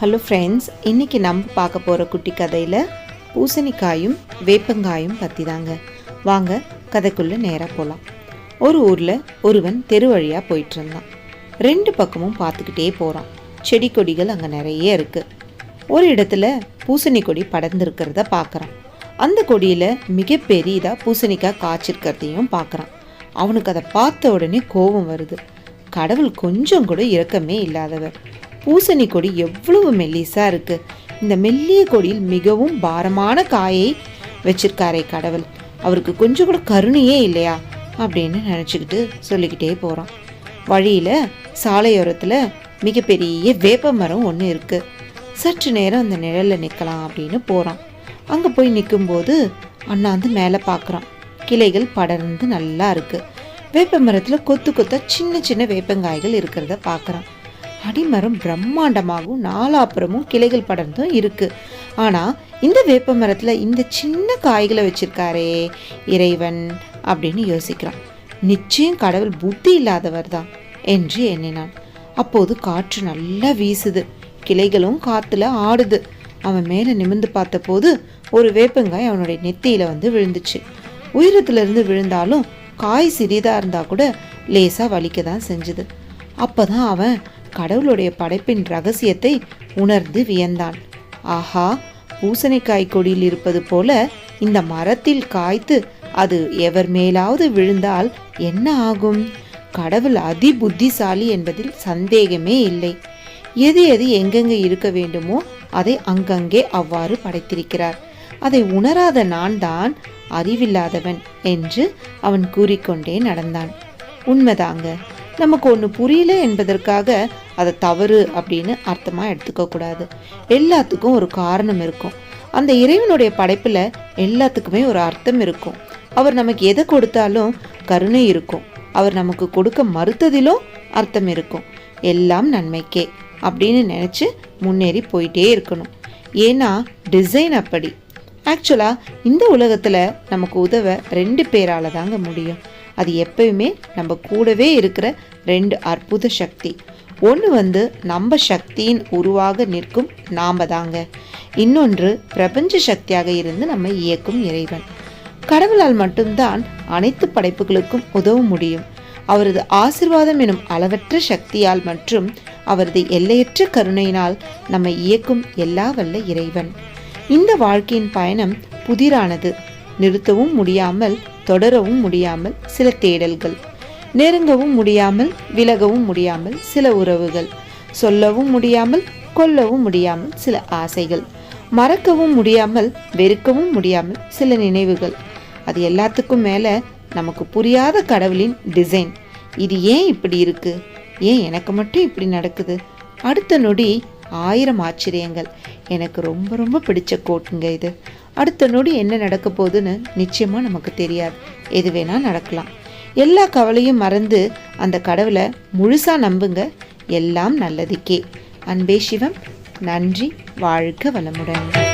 Hello friends இன்றைக்கி நம்ம பார்க்க போகிற குட்டி கதையில் பூசணிக்காயும் வேப்பங்காயும் பற்றி தாங்க. வாங்க கதைக்குள்ளே நேராக போகலாம் ஒரு ஊரில் ஒருவன் தெரு வழியாக போயிட்டு இருந்தான். ரெண்டு பக்கமும் பார்த்துக்கிட்டே போகிறான் செடி கொடிகள் அங்கே நிறைய இருக்குது ஒரு இடத்துல பூசணி கொடி படர்ந்துருக்கிறத பார்க்குறான். அந்த கொடியில் மிகப்பெரியதாக பூசணிக்காய் காய்ச்சிருக்கிறதையும் பார்க்குறான். அவனுக்கு அதை பார்த்த உடனே கோபம் வருது. கடவுள் கொஞ்சம் கூட இரக்கமே இல்லாதவர். பூசணி கொடி எவ்வளவு மெல்லிசா இருக்கு. இந்த மெல்லிய கொடியில் மிகவும் பாரமான காயை வச்சிருக்காரே கடவுள். அவருக்கு கொஞ்சம் கூட கருணையே இல்லையா? அப்படின்னு நினச்சிக்கிட்டு சொல்லிக்கிட்டே போகிறான் வழியில் சாலையோரத்தில் மிகப்பெரிய வேப்ப மரம் ஒன்று இருக்குது சற்று நேரம் அந்த நிழலில் நிற்கலாம் அப்படின்னு போகிறான் அங்கே போய் நிற்கும்போது அண்ணாந்து மேலே பார்க்குறான் கிளைகள் படர்ந்து நல்லா இருக்குது வேப்ப மரத்தில் கொத்து கொத்தா சின்ன சின்ன வேப்பங்காய்கள் இருக்கிறத பார்க்குறான் அடிமரம் பிரம்மாண்டமாகவும் நாலாப்புறமும் கிளைகள் படர்ந்தும் இருக்குது ஆனால் இந்த வேப்ப மரத்தில் இந்த சின்ன காய்களை வச்சுருக்காரே இறைவன் அப்படின்னு யோசிக்கிறான். நிச்சயம் கடவுள் புத்தி இல்லாதவர் தான் என்று எண்ணினான். அப்போது காற்று நல்லா வீசுது. கிளைகளும் காற்றுல ஆடுது. அவன் மேலே நிமிர்ந்து பார்த்தபோது ஒரு வேப்பங்காய் அவனுடைய நெத்தியில் வந்து விழுந்துச்சு. உயரத்துலேருந்து விழுந்தாலும் காய் சிறிதாக இருந்தால் கூட லேசாக வலிக்க தான் செஞ்சுது. அப்போ தான் அவன் கடவுளுடைய படைப்பின் ரகசியத்தை உணர்ந்து வியந்தான். ஆஹா பூசணிக்காய் கொடியில் இருப்பது போல இந்த மரத்தில் காய்த்து அது எவர் மேலாவது விழுந்தால் என்ன ஆகும்? கடவுள் அதி புத்திசாலி என்பதில் சந்தேகமே இல்லை. எது எது எங்கெங்கே இருக்க வேண்டுமோ அதை அங்கங்கே அவ்வாறு படைத்திருக்கிறார். அதை உணராத நான் தான் அறிவில்லாதவன் என்று அவன் கூறிக்கொண்டே நடந்தான். உண்மைதாங்க நமக்கு ஒன்று புரியல என்பதற்காக அதை தவறு அப்படின்னு அர்த்தமாக எடுத்துக்கக்கூடாது எல்லாத்துக்கும் ஒரு காரணம் இருக்கும். அந்த இறைவனுடைய படைப்பில் எல்லாத்துக்குமே ஒரு அர்த்தம் இருக்கும். அவர் நமக்கு எதை கொடுத்தாலும் கருணை இருக்கும். அவர் நமக்கு கொடுக்க மறுத்ததிலும் அர்த்தம் இருக்கும். எல்லாம் நன்மைக்கே அப்படின்னு நினச்சி முன்னேறி போயிட்டே இருக்கணும். ஏன்னா டிசைன் அப்படி. ஆக்சுவலாக இந்த உலகத்தில் நமக்கு உதவ ரெண்டு பேரால் தாங்க முடியும். அது எப்பயுமே நம்ம கூடவே இருக்கிற ரெண்டு அற்புத சக்தி. ஒன்று வந்து நம்ம சக்தியின் உருவாக நிற்கும் நாம் தாங்க. இன்னொன்று பிரபஞ்ச சக்தியாக இருந்து நம்ம இயக்கும் இறைவன். கடவுளால் மட்டும்தான் அனைத்து படைப்புகளுக்கும் உதவ முடியும். அவரது ஆசிர்வாதம் எனும் அளவற்ற சக்தியால் மற்றும் அவரது எல்லையற்ற கருணையினால் நம்மை இயக்கும் எல்லா வல்ல இறைவன். இந்த வாழ்க்கையின் பயணம் புதிரானது. நிறுத்தவும் முடியாமல் தொடரவும் முடியாமல் சில தேடல்கள் நெருங்கவும் முடியாமல் விலகவும் முடியாமல் சில உறவுகள் சொல்லவும் முடியாமல் கொல்லவும் முடியாமல் சில ஆசைகள் மறக்கவும் முடியாமல் வெறுக்கவும் முடியாமல் சில நினைவுகள். அது எல்லாத்துக்கும் மேலே நமக்கு புரியாத கடவுளின் டிசைன் இது ஏன் இப்படி இருக்கு? ஏன் எனக்கு மட்டும் இப்படி நடக்குது? அடுத்த நொடி ஆயிரம் ஆச்சரியங்கள். எனக்கு ரொம்ப ரொம்ப பிடிச்ச கோட்டுங்க இது. அடுத்த நொடி என்ன நடக்க போகுதுன்னு நிச்சயமாக நமக்கு தெரியாது. எது வேணால் நடக்கலாம். எல்லா கவலையும் மறந்து அந்த கடவுளை முழுசாக நம்புங்க. எல்லாம் நல்லதுக்கே. அன்பே சிவம். நன்றி. வாழ்க வளமுடன்.